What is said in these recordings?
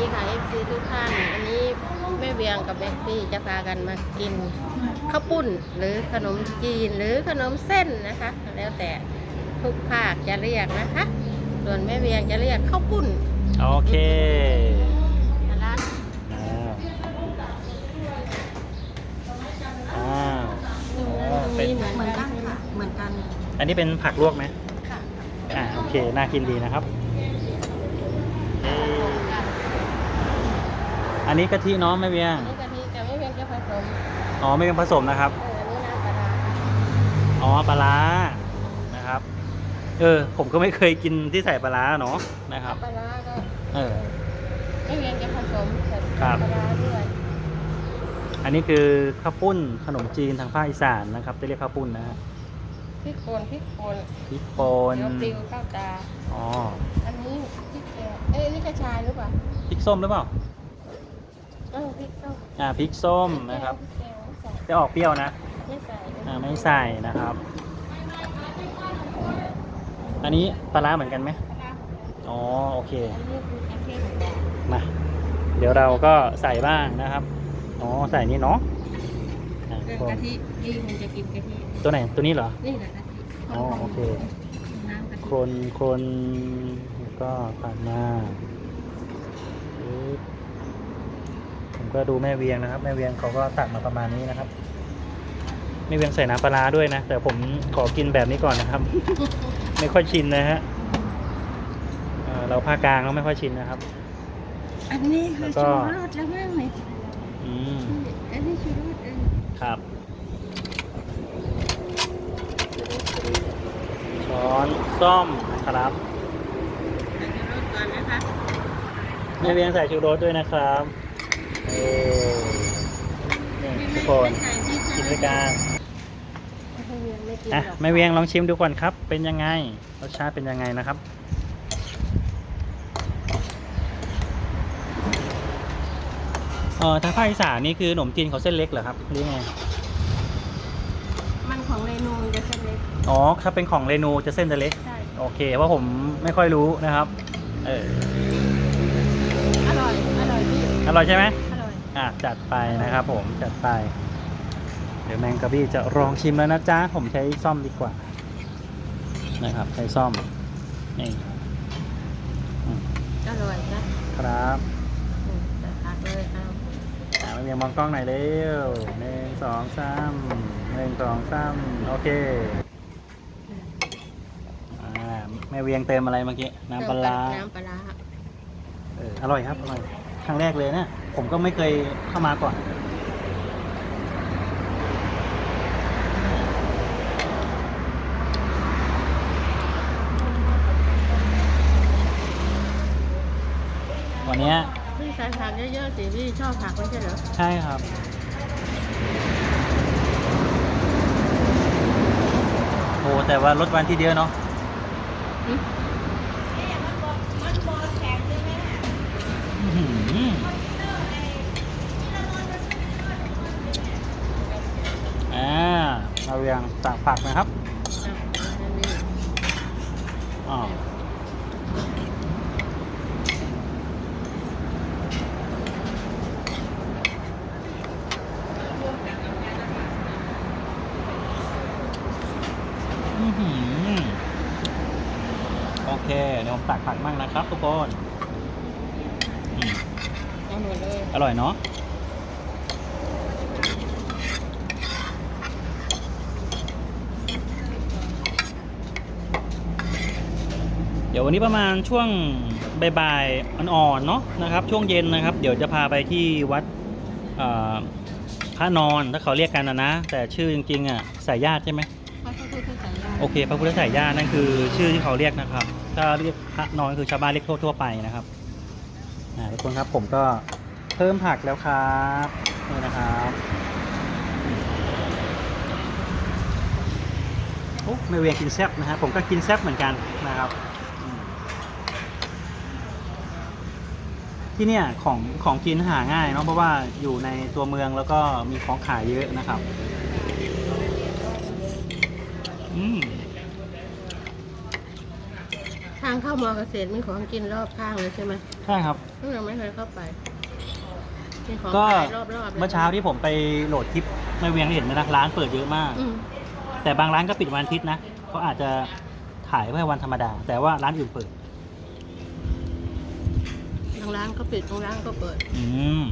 ดีค่ะ FC ทุกท่าน อันนี้แม่เวียงกับแบ็คพี่จะพากันมากินข้าวปุ้นหรือขนมจีนหรือขนมเส้นนะคะ แล้วแต่ทุกภาคจะเรียกนะคะ ส่วนแม่เวียงจะเรียกข้าวปุ้น โอเคร้านอ้าวอ้าวอ๋อเป็นมีเหมือนกันค่ะ เหมือนกัน อันนี้เป็นผักลวกไหมค่ะ อ่า โอเค น่ากินดีนะครับเอ๊ะ อันนี้กะทิเน้องแม่เวียงอันนี้กะทิแต่แม่เวียงจะผสมอ๋อไม่เป็นผสมนะครับเอออันนี้น้ำปลาร้าอ๋อปลาร้านะครับ เออ ผมก็ไม่เคยกินที่ใส่ปลาร้าเนาะนะครับ ปลาร้าก็เออแม่เวียงจะผสมใส่ครับปลาร้าด้วยอันนี้คือข้าวปุ้นขนมจีนทางภาคอีสานนะครับจะเรียกข้าวปุ้นนะฮะพริกป่นพริกป่นพริกป่นเดี๋ยวปลิวเข้าตา อ๋ออันนี้พริกแกงเอ้ยอันนี่กระชายหรือเปล่าพริกส้มหรือเปล่าเออพริกส้ม อ่าพริกส้มนะครับพริกแกงไม่ใส่จะออกเปรี้ยวนะไม่ใส่อ่าไม่ใส่นะครับ อันนี้ปลาร้าเหมือนกันไหมอ๋อโอเคอันนี้คือกระเทียมดองมาเดี๋ยวเราก็ใส่บ้างนะครับอ๋อใส่นี่เนาะอะเครื่องคนกะทินี่มันจะกินกะทิตัวไหนตัวนี้เหรอ นี่แหละกะทิอ๋อโอเคน้ำกะคทินคนแล้วก็ตัดมาปึ๊บผม ก็ดูแม่เวียงนะครับ แม่เวียงเขาก็ตักมาประมาณนี้นะครับแม่เวียงใส่น้ำปลาร้าด้วยนะ แต่ผมขอกินแบบนี้ก่อนนะครับ ไม่ค่อยชินนะฮะเอ่อเราภาคกลางเราไม่ค่อยชินนะครับ อันนี้คือแล้วก็ชูรสแล้วมั้งไหมอืมอันนี้ชูรสเองครับ ช้อนส้อมนะครับใส่ชูรสก่อนนะคะแม่เวียงใส่ชูรสด้วยนะครับเออ นี่ทุกคนไม่ใส่พริกินด้วยกันไม่เวียงไม่กินอะหรอกแม่เวียงลองชิมดูก่อนครับ เป็นยังไงรสชาติเป็นยังไงนะครับเออทางภาคอีสานนี่คือขนมจีนเขาเส้นเล็กเหรอครับหรือไงมันของเรนูมันจะเส้นเล็กอ๋อถ้าเป็นของเรนูจะเส้นจะเล็กใช่โอเคเพราะผมไม่ค่อยรู้นะครับ เอออร่อยอร่อยพี่อร่อยใช่ไหม อร่อยอะจัดไปนะครับผมจัดไป เดี๋ยวแมงกะบี้จะลองชิมแล้วนะจ๊ะผมใช้ซ่อมดีกว่า นะครับ ใช้ซ่อมนี่อร่อยนะครับอืมจะพักเลยเอาอ่าไม่มีมองกล้องหน่อยเร็วหนึ่งสองสามหนึ่งสองสามโอเคอ่าแม่เวียงเติมอะไรเมื่อกี้น้ำปลาร้าน้ำปลาร้าเอออร่อยครับอร่อยครั้งแรกเลยเนะ ผมก็ไม่เคยเข้ามาก่อน วันเนี้ยพี่ใส่ผักเยอะๆสิพี่ชอบผักไม่ใช่เหรอใช่ครับ โอ้แต่ว่ารถวันที่เดียวเนาะ อืม อื้อหืออ่า เราเรียงตักผักนะครับอะอันนี้อ๋ออื้อหือโอเค เดี๋ยวผมตักผักมั่งนะครับทุกคนอืมเอาหมดเลย อร่อยเนาะ เดี๋ยววันนี้ประมาณช่วงบ่ายๆอ่อนๆเนาะนะครับ ช่วงเย็นนะครับ เดี๋ยวจะพาไปที่วัดเอ่อพระนอนถ้าเขาเรียกกันนะนะ แต่ชื่อจริงๆอะสายญาติใช่ไหมเพราะเขาพูดภาษาลาวโอเค พระพุทธสายญาตินั่นคือชื่อที่เขาเรียกนะครับ ถ้าเรียกพระนอนคือชาวบ้านเรียกทั่วๆไปนะครับอ่าทุกคนครับผมก็เพิ่มผักแล้วครับนี่นะครับโอ้ไม่เวียงกินแซ่บนะฮะผมก็กินแซ่บเหมือนกันนะครับอืม ที่เนี่ยของของกินหาง่ายเนาะเพราะว่าอยู่ในตัวเมืองแล้วก็มีของขายเยอะนะครับอืมถ้าางเข้ามอเกษตรมีของกินรอบข้างเลยใช่ไหมใช่ครับเราไม่เคยเข้าไปมีของก็ขายรอบๆลยเมื่อเช้าที่ผมไปโหลดคลิปแม่เวียงเห็นไหมนะร้านเปิดเยอะมาก อืมแต่บางร้านก็ปิดวันอาทิตย์นะเขาอาจจะถ่ายไว้วันธรรมดา แต่ว่าร้านอื่นเปิด บางร้านก็ปิดบางร้านก็เปิด อืม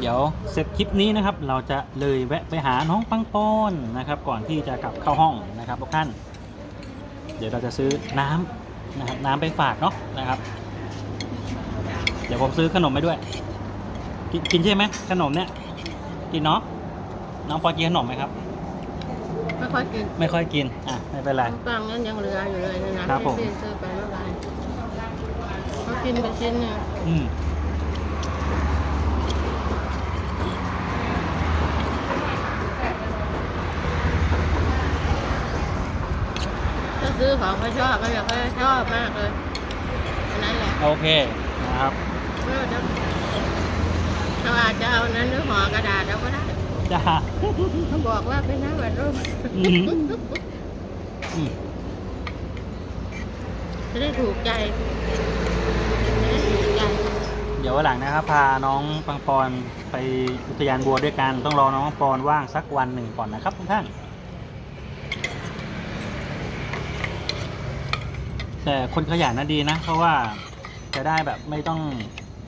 เดี๋ยวเสร็จคลิปนี้นะครับ เราจะเลยแวะไปหาน้องปังปอนนะครับ ก่อนที่จะกลับเข้าห้องนะครับทุกท่าน เดี๋ยวเราจะซื้อน้ำนะครับน้ำไปฝากเนาะนะครับ เดี๋ยวผมซื้อขนมไปด้วย กินกินใช่ไหมขนมเนี่ย กินเนาะน้องปอกินขนมไหมครับ ไม่ค่อยกินไม่ค่อยกินอะไม่เป็นไรขนมปังนั้นยังเหลืออยู่เลยนะนะครับผม ที่ซื้อไปเมื่อวานเขากินไปชิ้นเนี่ยอืมถ้าซื้อของเขาชอบก็อยากให้ชอบมากเลยอันนั้นแหละโอเคนะครับ เออเดี๋ยวเรา อาจจะเอานั้นหรือห่อกระดาษเราก็ได้จ้าเขาบอกว่าเป็นน้ำแบบรูปอืมอืมจะได้ถูกใจจะได้ถูกใจเดี๋ยววันหลังนะครับ พาน้องปังปอนไปอุทยานบัวด้วยกัน ต้องรอน้องปังปอนว่างสักวันหนึ่งก่อนนะครับทุกท่าน แต่คนขยันนะดีนะ เพราะว่าจะได้แบบไม่ต้อง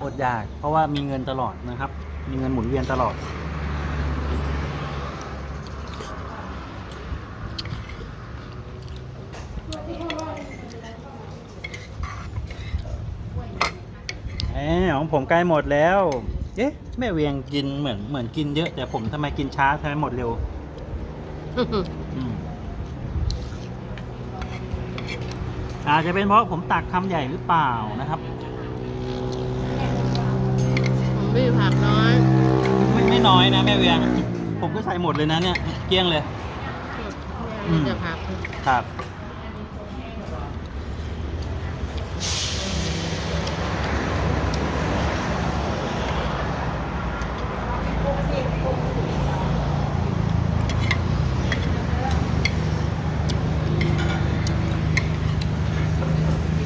อดอยาก เพราะว่ามีเงินตลอดนะครับ มีเงินหมุนเวียนตลอด แหมของผมใกล้หมดแล้ว เอ๊ะ แม่เวียงกินเหมือนเหมือนกินเยอะ แต่ผมทำไมกินช้าทำไมหมดเร็ว อืมอาจจะเป็นเพราะผมตักคำใหญ่หรือเปล่านะครับ ผมมีผักน้อยไม่ไม่น้อยนะแม่เวียง ผมก็ใส่หมดเลยนะเนี่ย เกลี้ยงเลยมีแต่ผักครับ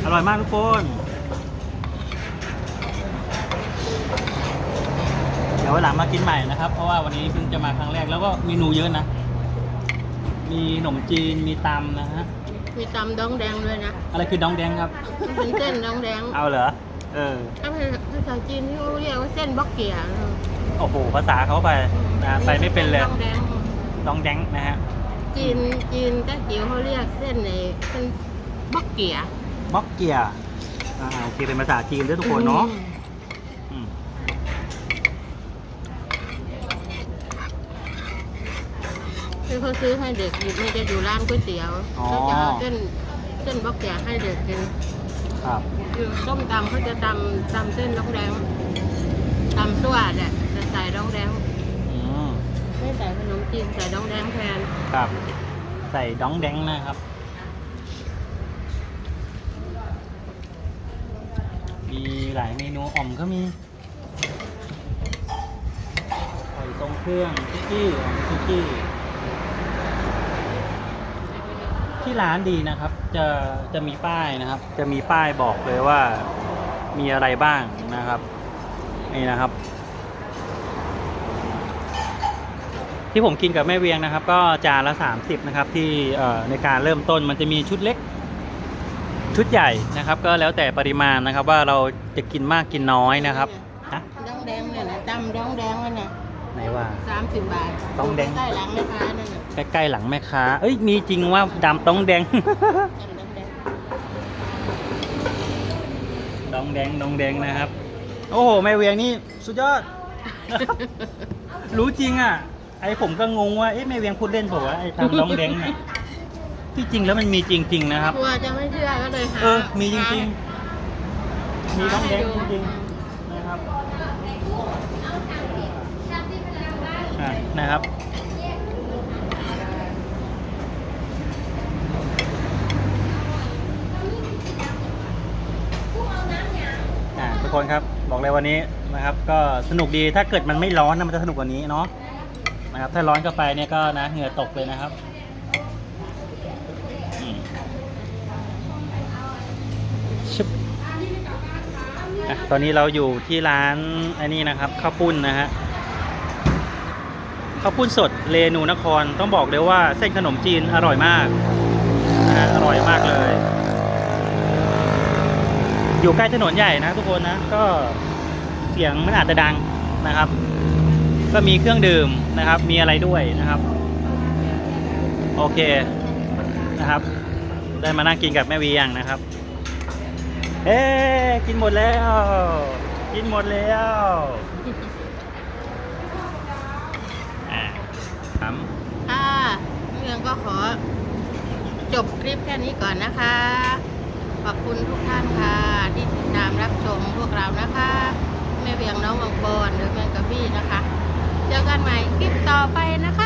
อร่อยมากทุกคน ดี๋ยววันหลังมากินใหม่นะครับ เพราะว่าวันนี้เพิ่งจะมาครั้งแรกแล้วก็เมนูเยอะนะ มีขนมจีนมีตำนะฮะ มีตำดองแดงด้วยนะอะไรคือดองแดงครับมันเป็นเส้นดองแดงเอาเหรอ เออ ถ้าเป็นภาษาจีนที่เขาเรียกว่าเส้นบล็อกเกียร์โอ้โห ภาษาเขาไปนะไปไม่เป็นเลยดองแดงดองแดงนะฮะ จีนจีนแต้จิ๋วเขาเรียกเส้นในเป็นบล็อกเกียร์ม็อกเกียร์อ่าโอเคเป็นภาษาจีนด้วยทุกคนเนาะ อื คือเขาซื้อให้เด็กอยู่มันจะอยู่ร้านก๋วยเตี๋ยวเขาจะเอาเส้นเส้นบล็อกเกียร์ให้เด็กกินครับ คือส้มตำเขาจะตำตำเส้นดองแดงตำสวัสดอะจะใส่ดองแดงอืม ไม่ใส่ขนมจีนใส่ดองแดงแทนครับ ใส่ดองแดงนะครับ มีหลายเมนูอ่อมก็มีหอยทรงเครื่องคุกกี้อ่อมคุกกี้ ที่ร้านดีนะครับ จะจะมีป้ายนะครับ จะมีป้ายบอกเลยว่ามีอะไรบ้างนะครับ นี่นะครับ ที่ผมกินกับแม่เวียงนะครับ ก็จานละ 30 นะครับ ที่เอ่อในการเริ่มต้นมันจะมีชุดเล็ก ชุดใหญ่นะครับ ก็แล้วแต่ปริมาณนะครับ ว่าเราจะกินมากกินน้อยนะครับฮะดองแดงเนี่ยนะตำดองแดงนั่นน่ะไหนว่าสามสิบบาทดองแดงใกล้ๆหลังแม่ค้านั่นน่ะ ใกล้ๆหลังแม่ค้า เอ้ยมีจริงว่าดำต้องแดงตำดองแดง ดองแดงดองแดงนะครับ โอ้โหแม่เวียงนี่สุดยอด รู้จริงอะ ไอผมก็งงว่าเอ๊ะแม่เวียงพูดเล่นเปล่าวะไอทำดองแดงเนี่ยที่จริงแล้วมันมีจริง ๆ นะครับ กลัวจะไม่เชื่อก็เลยหาเออ มีจริงๆ มีดองแดงจริงๆนะครับอะนะครับ อ่าทุก คนครับ บอกเลยวันนี้นะครับ ก็สนุกดีถ้าเกิดมันไม่ร้อนนะมันจะสนุกกว่านี้เนาะนะครับ ถ้าร้อนเข้าไปเนี่ยก็นะเหงื่อตกเลยนะครับอืมชึบอะตอนนี้เราอยู่ที่ร้านอ้นี่นะครับข้าวปุ้นนะฮะข้าวปุ้นสดเรนูนครต้องบอกเลยว่าเส้นขนมจีนอร่อยมากนะฮะอร่อยมากเลย อยู่ใกล้ถนนใหญ่นะทุกคนนะก็เสียงมันอาจจะดังนะครับ ก็มีเครื่องดื่มนะครับ มีอะไรด้วยนะครับ โอเคนะครับ ได้มานั่งกินกับแม่วียงนะครับ เอ๊กินหมดแล้ว กินหมดแล้วอ่าครับค่ะเรื่องก็ขอจบคลิปแค่นี้ก่อนนะคะ ขอบคุณทุกท่านค่ะ ที่ติดตามรับชมพวกเรานะคะแม่เพียงน้องมังกรหรือแม่กะบี้นะคะ เจอกันใหม่คลิปต่อไปนะคะ